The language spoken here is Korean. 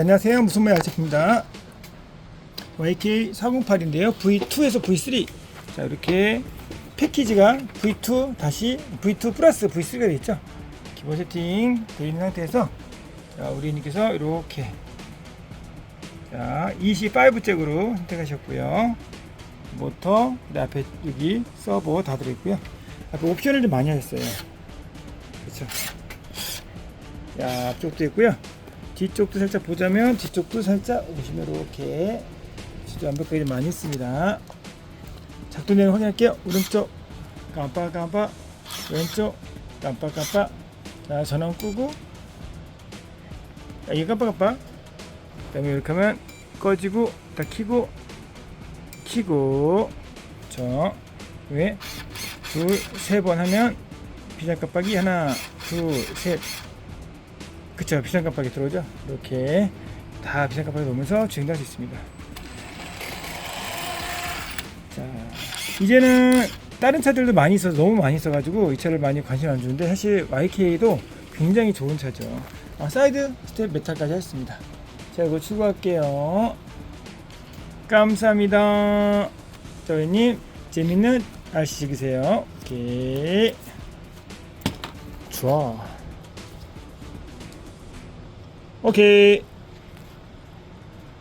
안녕하세요. 무슨 말 아저씨입니다. YK408인데요. V2에서 V3. 자, 이렇게 패키지가 V2 다시 V2 플러스 V3가 되어 있죠. 기본 세팅 되어 있는 상태에서 자, 우리님께서 이렇게 자, EC5 잭으로 선택하셨고요. 모터, 그 앞에 여기 서버 다 들어있고요. 앞에 옵션을 좀 많이 하셨어요. 그렇죠. 자, 앞쪽도 있고요. 뒤쪽도 살짝 보자면 뒤쪽도 살짝 보시면 이렇게 진짜 완벽하게 많이 있습니다. 작동되는 확인할게요. 오른쪽 깜빡깜빡 왼쪽 깜빡깜빡 자 전원 끄고 자, 이게 깜빡깜빡 그 다음에 이렇게 하면 꺼지고 다 키고 키고 저 왜? 둘, 세 번 하면 비상 깜빡이 하나, 둘, 셋. 그쵸, 비상 깜빡이 들어오죠? 이렇게 다 비상 깜빡이 놓으면서 주행할 수 있습니다. 자, 이제는 다른 차들도 많이 있어서 너무 많이 있어가지고 이 차를 많이 관심 안 주는데 사실 YK도 굉장히 좋은 차죠. 아, 사이드 스텝 메탈까지 했습니다. 자, 이거 출고할게요. 감사합니다. 저희님 재밌는 RC 즐기세요. 오케이. 좋아. 오케이.